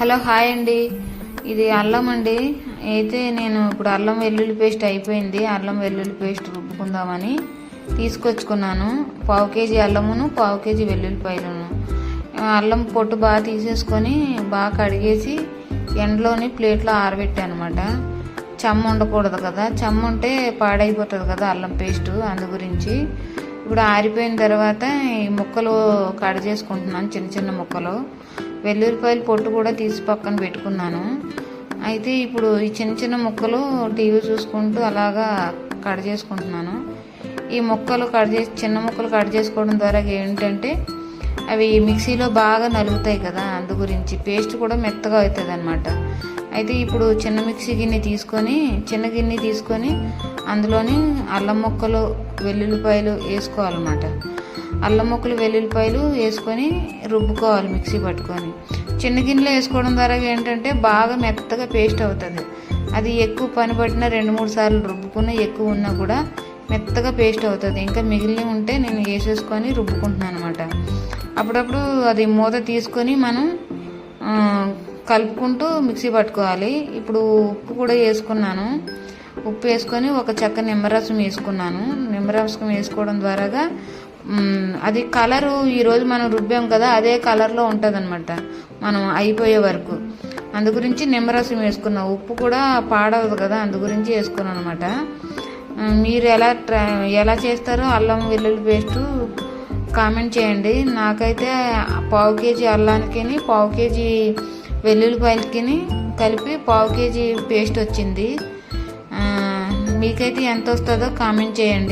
Hello hi అండి. ఇది అల్లం అండి. అయితే నేను ఇప్పుడు అల్లం వెల్లుల్లి పేస్ట్ అయిపోయింది. అల్లం వెల్లుల్లి పేస్ట్ రుబ్బుకుందామని తీసుకొచ్చుకున్నాను. పావు కేజీ అల్లమును పావు కేజీ వెల్లుల్లిపాయలను. అల్లం పొట్టు బాగా తీసేసుకొని బాగా కడిగేసి ఎండలోని ప్లేట్లో ఆరబెట్టాను అనమాట చెమ్మ ఉండకూడదు కదా. చెమ్మ ఉంటే పాడైపోతుంది కదా అల్లం పేస్ట్. అందు గురించి ఇప్పుడు ఆరిపోయిన తర్వాత ఈ ముక్కలు కట్ చేసుకుంటున్నాను చిన్న చిన్న ముక్కలు. వెల్లుల్లిపాయలు పొట్టు కూడా తీసి పక్కన పెట్టుకున్నాను. అయితే ఇప్పుడు ఈ చిన్న చిన్న ముక్కలు టీవీ చూసుకుంటూ అలాగా కట్ చేసుకుంటున్నాను. ఈ ముక్కలు కట్ చేసి చిన్న ముక్కలు కట్ చేసుకోవడం ద్వారా ఏంటంటే అవి మిక్సీలో బాగా నలుగుతాయి కదా అందు గురించి. పేస్ట్ కూడా మెత్తగా అవుతుంది అనమాట అయితే ఇప్పుడు చిన్న మిక్సీ గిన్నె తీసుకొని చిన్న గిన్నె తీసుకొని అందులోని అల్లం ముక్కలు వెల్లుల్లిపాయలు వేసుకోవాలన్నమాట. అల్లం ముక్కలు వెల్లుల్లిపాయలు వేసుకొని రుబ్బుకోవాలి మిక్సీ పట్టుకొని. చిన్న గిన్నెలో వేసుకోవడం ద్వారా ఏంటంటే బాగా మెత్తగా పేస్ట్ అవుతుంది. అది ఎక్కువ పని పట్టిన రెండు మూడు సార్లు రుబ్బుకున్న ఎక్కువ ఉన్నా కూడా మెత్తగా పేస్ట్ అవుతుంది. ఇంకా మిగిలిన ఉంటే నేను వేసేసుకొని రుబ్బుకుంటున్నాను అనమాట అప్పుడప్పుడు అది మూత తీసుకొని మనం కలుపుకుంటూ మిక్సీ పట్టుకోవాలి. ఇప్పుడు ఉప్పు కూడా వేసుకున్నాను. ఉప్పు వేసుకొని ఒక చెక్క నిమ్మరసం వేసుకున్నాను. నిమ్మరసం వేసుకోవడం ద్వారాగా అది కలరు ఈరోజు మనం రుబ్బాం కదా అదే కలర్లో ఉంటుంది మనం అయిపోయే వరకు. అందు గురించి నిమ్మరసం వేసుకున్నా. ఉప్పు కూడా పాడవదు కదా అందు గురించి వేసుకున్నాను అనమాట మీరు ఎలా ఎలా చేస్తారో అల్లం వెల్లుల్లి పేస్టు కామెంట్ చేయండి. నాకైతే పావు కేజీ అల్లానికి పావు కేజీ వెల్లుల్లిపాయలకి కలిపి పావు కేజీ పేస్ట్ వచ్చింది. మీకైతే ఎంత వస్తుందో కామెంట్ చేయండి.